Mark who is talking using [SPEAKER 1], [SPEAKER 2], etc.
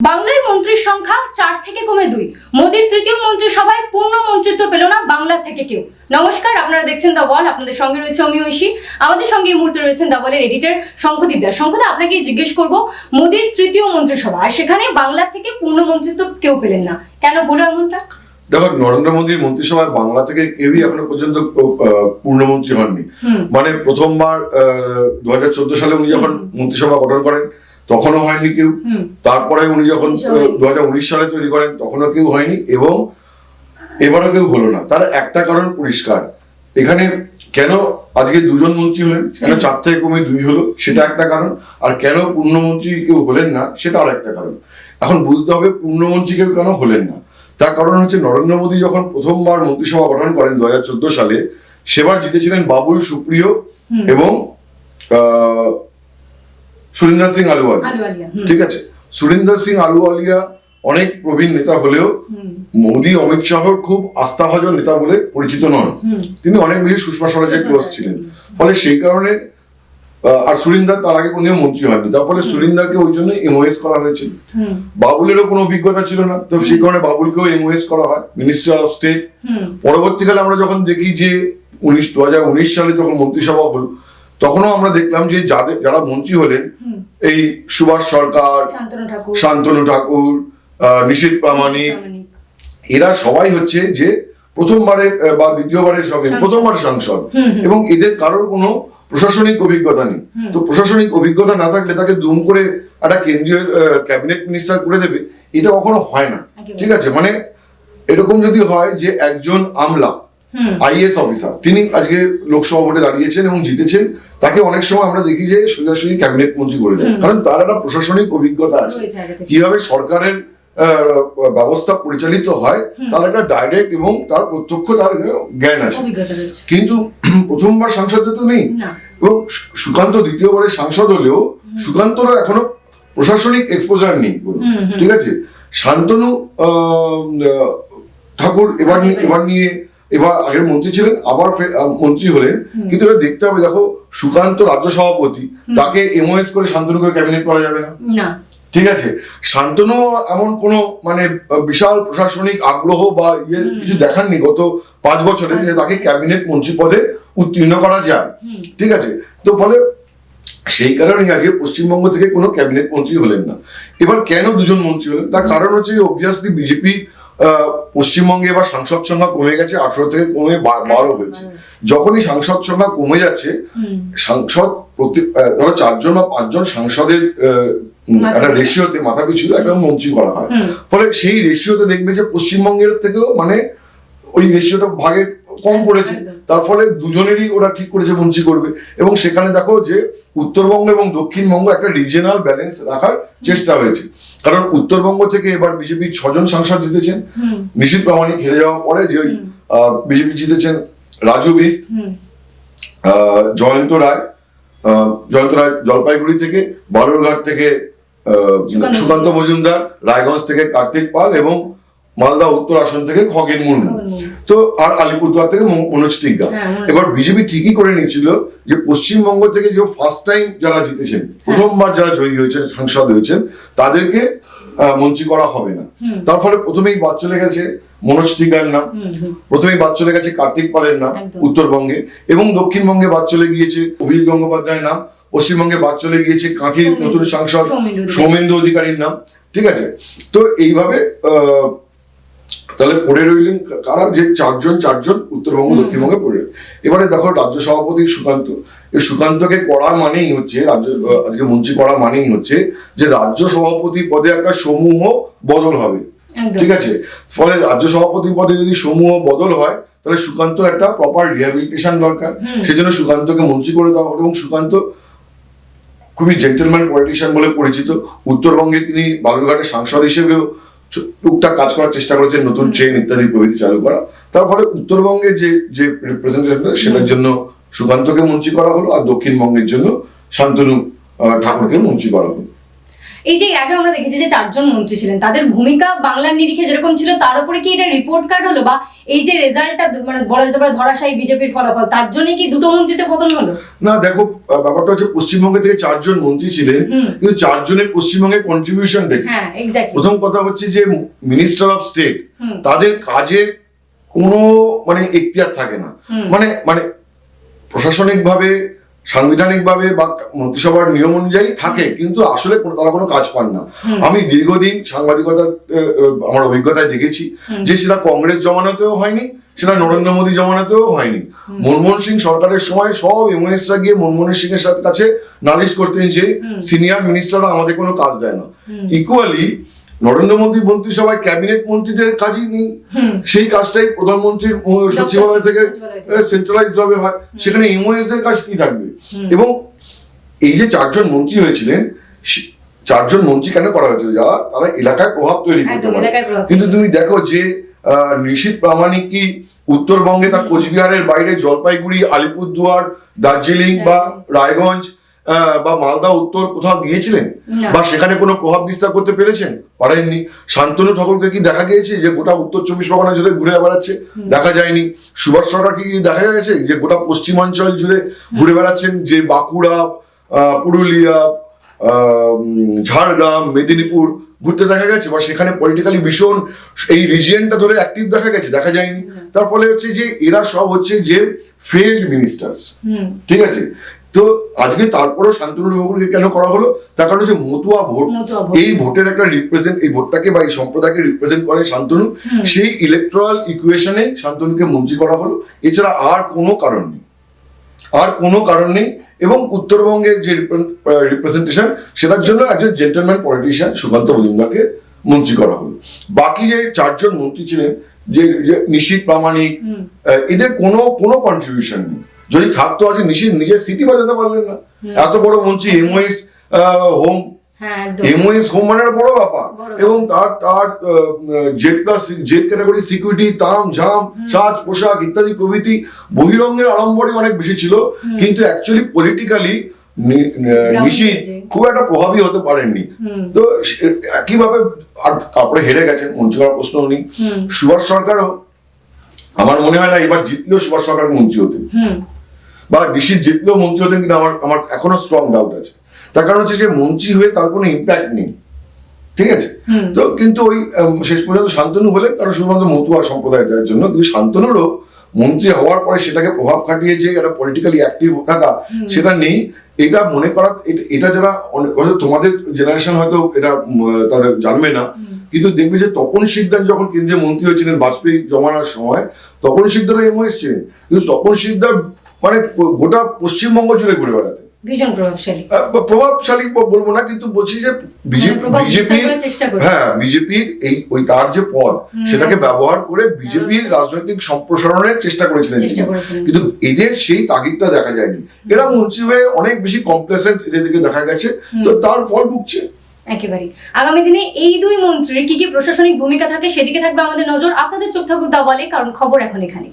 [SPEAKER 1] বাংলায় মন্ত্রীর সংখ্যা চার থেকে কমে দুই। মোদীর তৃতীয় মন্ত্রিসভায় পূর্ণ মন্ত্রিত্ব পেল না বাংলা থেকে কেউ। নমস্কার আপনারা দেখছেন দ্য ওয়াল আপনাদের সঙ্গে রয়েছে অমি ঐশী। আমাদের সঙ্গে এই মুহূর্তে রয়েছেন দ্য ওয়ালের এডিটর শঙ্খদীপ দাস। শঙ্খদা আপনাকে জিজ্ঞেস করব মোদীর তৃতীয় মন্ত্রিসভা আর সেখানে বাংলা থেকে পূর্ণ মন্ত্রিত্ব কেউ পেলেন না। কেন হলো এমনটা?
[SPEAKER 2] দেখো নরেন্দ্র মোদীর মন্ত্রিসভায় বাংলা থেকে কেউই এখনও পর্যন্ত পূর্ণমন্ত্রী হননি। মানে প্রথমবার দু হাজার চোদ্দ সালে উনি যখন মন্ত্রিসভা গঠন করেন তখনও হয়নি কেউ। তারপরে উনি যখন দু হাজার উনিশ সালে তৈরি করেন তখনও কেউ হয়নি এবং এবারও কেউ হলো না। তার একটা কারণ পরিষ্কার। এখানে কেন আজকে দুজন মন্ত্রী হলেন? কেন চার থেকে কমে দুই হলো? সেটা একটা কারণ। আর কেন পূর্ণমন্ত্রী কেউ হলেন না? সেটা আর একটা কারণ। এখন বুঝতে হবে পূর্ণমন্ত্রী কেউ কেন হলেন না। তার কারণ হচ্ছে নরেন্দ্র মোদী যখন প্রথমবার মন্ত্রিসভা গঠন করেন দু হাজার চোদ্দ সালে সেবার জিতেছিলেন বাবুল সুপ্রিয় এবং আহ, সুরিন্দর সিং আলুওয়ালি।
[SPEAKER 1] আলু আলিয়া হুম।
[SPEAKER 2] ঠিক আছে? সুরিন্দর সিং আলুওয়ালিয়া অনেক প্রবীণ নেতা হলেও মোদী অমিত শাহর খুব আস্থাভাজন নেতা বলে পরিচিত নন। তিনি অনেক বেশি সুষমা স্বরাজের ক্লোজ ছিলেন। ফলে সেই কারণে আর সুরিন্দার তার আগে কোনদিন মন্ত্রী হয়নি। তার ফলে সুরিন্দারকে ওই জন্য এমওএস করা হয়েছিল। বাবুলেরও কোনো অভিজ্ঞতা ছিল না। তো সেই কারণে বাবুলকেও এমওএস করা হয় মিনিস্টার অফ স্টেট পরবর্তীকালে আমরা যখন দেখি যে উনিশ দু হাজার উনিশ সালে যখন মন্ত্রিসভা হল তখনও আমরা দেখলাম যে যাদের যারা মন্ত্রী হলেন এই সুভাষ সরকার
[SPEAKER 1] শান্তনু ঠাকুর।
[SPEAKER 2] নিশীথ প্রামাণিক। এরা সবাই হচ্ছে যে প্রথমবারের বা দ্বিতীয়বারের সঙ্গে। প্রথমবারের সাংসদ। এবং এদের কারোর কোনো প্রশাসনিক অভিজ্ঞতা নেই। তো প্রশাসনিক অভিজ্ঞতা না থাকলে তাকে দুম করে একটা কেন্দ্রীয় ক্যাবিনেট মিনিস্টার করে দেবে এটা কখনো হয় না। ঠিক আছে? মানে এরকম যদি হয় যে একজন আমলা আইএস অফিসার তিনি আজকে লোকসভা ভোটে দাঁড়িয়েছেন এবং জিতেছেন। তাকে অনেক সময় আমরা দেখি যে সোজাসুজি ক্যাবিনেট মন্ত্রী করে দেয়। কারণ তার একটা প্রশাসনিক অভিজ্ঞতা আছে। কীভাবে সরকারের ব্যবস্থা পরিচালিত হয় তার একটা ডাইরেক্ট এবং তার প্রত্যক্ষ তার জ্ঞান আছে। কিন্তু প্রথমবার সাংসদে তো নেই। এবং সুকান্ত দ্বিতীয়বারের সাংসদ হলেও সুকান্তরও এখনও প্রশাসনিক এক্সপোজার নেই। ঠিক আছে? শান্তনু ঠাকুর এবার এবার নিয়ে এবার আগের মন্ত্রী ছিলেন আবার মন্ত্রী হলেন কিন্তু এটা দেখতে হবে দেখো সুকান্ত রাজ্য সভাপতি তাকে এমওএস করে শান্তনুকে ক্যাবিনেট করা যাবে না।
[SPEAKER 1] না।
[SPEAKER 2] ঠিক আছে? শান্তনু এমন কোনো মানে বিশাল প্রশাসনিক আগ্রহ বা ইয়ে কিছু দেখাননি গত পাঁচ বছরে যে তাকে ক্যাবিনেট মন্ত্রী পদে উত্তীর্ণ করা যায়। ঠিক আছে? তো ফলে সেই কারণেই আজকে পশ্চিমবঙ্গ থেকে কোনো ক্যাবিনেট মন্ত্রী হলেন না। এবার কেন দুজন মন্ত্রী হলেন? তার কারণ হচ্ছে অবভিয়াসলি বিজেপি পশ্চিমবঙ্গে এবার সাংসদ সংখ্যা কমে গেছে আঠারো থেকে কমে বা- বারো হয়েছে। যখনই সাংসদ সংখ্যা কমে যাচ্ছে সাংসদ প্রতি ধরো চারজন বা পাঁচজন সাংসদের একটা রেশিওতে মাথা পিছু একটা মন্ত্রী করা হয়। ফলে সেই রেশিওতে দেখবে যে পশ্চিমবঙ্গের থেকেও মানে ওই রেশিওটা ভাগে কম পড়েছে। তার ফলে দুজনেরই ওরা ঠিক করেছে মন্ত্রী করবে। এবং সেখানে দেখো যে উত্তরবঙ্গ এবং দক্ষিণবঙ্গ একটা রিজিয়নাল ব্যালেন্স রাখার চেষ্টা হয়েছে। কারণ উত্তরবঙ্গ থেকে এবার বিজেপির ছজন সাংসদ জিতেছেন। নিশীথ প্রামাণিক হেরে যাওয়ার পরে যে ওই বিজেপি জিতেছেন রাজু বিস্ত আহ, জয়ন্ত রায় আহ, জয়ন্ত রায় জলপাইগুড়ি থেকে বালুরঘাট থেকে আহ,
[SPEAKER 1] সুকান্ত
[SPEAKER 2] মজুমদার রায়গঞ্জ থেকে কার্তিক পাল এবং মালদা উত্তর আসন থেকে খগেন
[SPEAKER 1] খগেন মুর্মু।
[SPEAKER 2] তো আর আলিপুরদুয়ার থেকে মনোজ টিগ্গা
[SPEAKER 1] হ্যাঁ,
[SPEAKER 2] এবার বিজেপি ঠিকই করে নিয়েছিল যে পশ্চিমবঙ্গ থেকে যে ফার্স্ট টাইম যারা জিতেছেন প্রথমবার যারা জয়ী হয়েছেন সাংসদ হয়েছেন তাদেরকে মন্ত্রী করা হবে না। তার ফলে প্রথমেই বাদ চলে গেছে মনোজ টিগ্গার নাম। প্রথমেই বাদ চলে গেছে কার্তিক পালের নাম উত্তরবঙ্গে এবং দক্ষিণবঙ্গে বাদ চলে গিয়েছে অভিজিৎ গঙ্গোপাধ্যায়ের নাম। পশ্চিমবঙ্গে বাদ চলে গিয়েছে কাঁথির নতুন সাংসদ
[SPEAKER 1] সৌমেন্দ্র
[SPEAKER 2] সৌমেন্দ্র অধিকারীর নাম। ঠিক আছে? তো এইভাবে আহ, তাহলে পড়ে রইলেন কারা? যে চারজন চারজন উত্তরবঙ্গ দক্ষিণবঙ্গে পড়ে এবারে দেখো রাজ্য সভাপতি সুকান্ত। এই সুকান্তকে করা মানেই হচ্ছে রাজ্য আজকে মন্ত্রী করা মানেই হচ্ছে যে রাজ্য সভাপতি পদে একটা সমূহ বদল হবে। ঠিক আছে? ফলে রাজ্য সভাপতি পদে যদি সমূহ বদল হয় তাহলে সুকান্তর একটা প্রপার রিহ্যাবিলিটেশন দরকার। সেজন্য সুকান্তকে মন্ত্রী করে দেওয়া হলো এবং সুকান্ত খুবই জেন্টেলম্যান পলিটিশিয়ান বলে পরিচিত। উত্তরবঙ্গে তিনি বালুরঘাটের সাংসদ হিসেবেও টুকটাক কাজ করার চেষ্টা করেছে নতুন ট্রেন ইত্যাদি প্রভৃতি চালু করা। তার ফলে উত্তরবঙ্গে যে যে রিপ্রেজেন্টেশন সেটার জন্য সুকান্তকে মন্ত্রী করা হলো আর দক্ষিণবঙ্গের জন্য শান্তনু ঠাকুরকে মন্ত্রী করা হলো।
[SPEAKER 1] এই যে আগে আমরা দেখেছি যে চারজন মন্ত্রী ছিলেন তাদের ভূমিকা বাংলার নিরিখে যেরকম ছিল তার উপরে কি এটা রিপোর্ট কার্ড হলো? বা এই যে রেজাল্টটা মানে বলা যেতে পারে ধরাশায়ী বিজেপির ফলাফল তার জন্যই কি দুটো মন্ত্রীতে পতন হলো?
[SPEAKER 2] না দেখো ব্যাপারটা হচ্ছে পশ্চিমবঙ্গে থেকে চারজন মন্ত্রী ছিলেন কিন্তু চারজনের পশ্চিমবঙ্গের কন্ট্রিবিউশন দেখি।
[SPEAKER 1] হ্যাঁ এক্স্যাক্টলি
[SPEAKER 2] প্রথম কথা হচ্ছে যে মিনিস্টার অফ স্টেট। তাদের কাজে কোনো মানে এখতিয়ার থাকে না। মানে মানে প্রশাসনিকভাবে সাংবিধানিকভাবে বা মন্ত্রিসভার নিয়ম অনুযায়ী থাকে কিন্তু আসলে তারা কোনো কাজ পান না। আমি দীর্ঘদিন সাংবাদিকতার আমার অভিজ্ঞতায় দেখেছি যে সেটা কংগ্রেস জমানাতেও হয়নি সেটা নরেন্দ্র মোদী জমানাতেও হয়নি। মনমোহন সিং সরকারের সময় সব এমওএসরা গিয়ে মনমোহন সিং এর সাথে কাছে নালিশ করতেন যে সিনিয়র মিনিস্টাররা আমাদের কোনো কাজ দেয় না। ইকুয়ালি নরেন্দ্র মোদী মন্ত্রিসভায় ক্যাবিনেট মন্ত্রীদের কাজই নেই। সেই কাজটাই প্রধানমন্ত্রীর সচিবালয় থেকে। সেন্ট্রালাইজড ভাবে হয়। সেখানে এমওএস দের কাজ কি থাকবে? এবং এই যে চারজন মন্ত্রী হয়েছিলেন চারজন মন্ত্রী কেন করা হয়েছিল? যারা তারা এলাকায় প্রভাব তৈরি করতে পারে। কিন্তু তুমি দেখো যে আহ, নিশীথ প্রামাণিক কি উত্তরবঙ্গে তার কোচবিহারের বাইরে জলপাইগুড়ি আলিপুরদুয়ার দার্জিলিং বা রায়গঞ্জ বা মালদা উত্তর কোথাও গিয়েছিলেন? বা সেখানে কোনো প্রভাব বিস্তার করতে পেরেছেন? পারেননি। শান্তনু ঠাকুরকে কি দেখা গিয়েছে? যে গোটা উত্তর চব্বিশ পরগনা জুড়ে ঘুরে বেড়াচ্ছে? দেখা যায়নি। সুভাষ সরকারকে কি দেখা গেছে? যে গোটা পশ্চিমাঞ্চল জুড়ে ঘুরে বেড়াচ্ছেন? যে বাঁকুড়া পুরুলিয়া আহ, ঝাড়গ্রাম মেদিনীপুর ঘুরতে দেখা গেছে? বা সেখানে পলিটিক্যালি ভীষণ এই রিজিয়নটা ধরে অ্যাক্টিভ দেখা গেছে? দেখা যায়নি। তার ফলে হচ্ছে যে এরা সব হচ্ছে যে ফেল্ড মিনিস্টার্স
[SPEAKER 1] হুম।
[SPEAKER 2] ঠিক আছে? তো আজকে তারপরেও শান্তনু ঠাকুরকে কেন করা হলো? তার কারণ হচ্ছে মতুয়া ভোট। এই ভোটের একটা রিপ্রেজেন্ট এই ভোটটাকে বা এই সম্প্রদায়কে রিপ্রেজেন্ট করে শান্তনু। সেই ইলেকট্রাল ইকুয়েশনে শান্তনুকে মন্ত্রী করা হলো। এছাড়া আর কোনো কারণ নেই। আর কোনো কারণ নেই। এবং উত্তরবঙ্গের যে রিপ্রেজেন্টেশন সেটার জন্য একজন জেন্টলম্যান পলিটিশিয়ান সুকান্ত মজুমদারকে মন্ত্রী করা হলো। বাকি যে চারজন মন্ত্রী ছিলেন যে যে নিশীত প্রামাণিক এদের কোনো কোনো কন্ট্রিবিউশন নেই। যদি থাকতো আজ নিশীত নিজের সিটি বাজাতে পারলেন না। এত বড় মন্ত্রী এমওএস হোম এমওএস হোম মানে বড় ব্যাপার। এবং তার তার Z plus Z category security তাম ঝাম সাজ পোশাক ইত্যাদি প্রভৃতি বহিরঙ্গের আড়ম্বরই অনেক বেশি ছিল। কিন্তু অ্যাকচুয়ালি পলিটিক্যালি নিশীত খুব একটা প্রভাবী হতে পারেননি। তো একইভাবে আর তারপরে হেরে গেছেন মন্ত্রী হওয়ার প্রশ্ন নেই সুভাষ সরকারও আমার মনে হয় না এবার জিতলেও সুভাষ সরকার মন্ত্রী হতেন বা নিশীত জিতলেও মন্ত্রী হতেন কিন্তু আমার আমার এখনও স্ট্রং ডাউট আছে। তার কারণ হচ্ছে যে মন্ত্রী হয়ে তার কোনো ইম্প্যাক্ট নেই। ঠিক আছে? তো কিন্তু ওই শেষ পর্যন্ত শান্তনু হলেন কারণ শুধুমাত্র মতুয়া সম্প্রদায়টার জন্য। কিন্তু শান্তনুরও মন্ত্রী হওয়ার পরে সেটাকে প্রভাব খাটিয়ে যে একটা পলিটিক্যালি অ্যাক্টিভ থাকা সেটা নেই। এটা মনে করা এটা- যারা তোমাদের জেনারেশন হয়তো এটা তাদের জানবে না। কিন্তু দেখবে যে তপন শিকদার যখন কেন্দ্রীয় মন্ত্রী হয়েছিলেন বাজপেয়ী জমানার সময় তপন শিকদারও এমও এসেছিলেন। কিন্তু তপন শিকদার মানে গোটা পশ্চিমবঙ্গ জুড়ে ঘুরে বেড়াতেন
[SPEAKER 1] ভীষণ প্রভাবশালী।
[SPEAKER 2] প্রভাবশালী বলব না কিন্তু বলছি যে বিজেপি
[SPEAKER 1] মানে
[SPEAKER 2] বিজেপির। হ্যাঁ বিজেপির এই ওই তার যে পদ সেটাকে ব্যবহার করে বিজেপির রাজনৈতিক সম্প্রসারণের চেষ্টা
[SPEAKER 1] করেছিলেন।
[SPEAKER 2] কিন্তু এদের সেই তাগিদটা দেখা যায়নি। এরা মন্ত্রী হয়ে অনেক বেশি কমপ্লেসেন্ট এদের দিকে দেখা গেছে। তো তার ফল ভুগছে।
[SPEAKER 1] একেবারেই। আগামী দিনে এই দুই মন্ত্রীর কি কি প্রশাসনিক ভূমিকা থাকে সেদিকে থাকবে আমাদের নজর। আপনাদের চোখ থাকুক তা বলে কারণ খবর এখন এখানে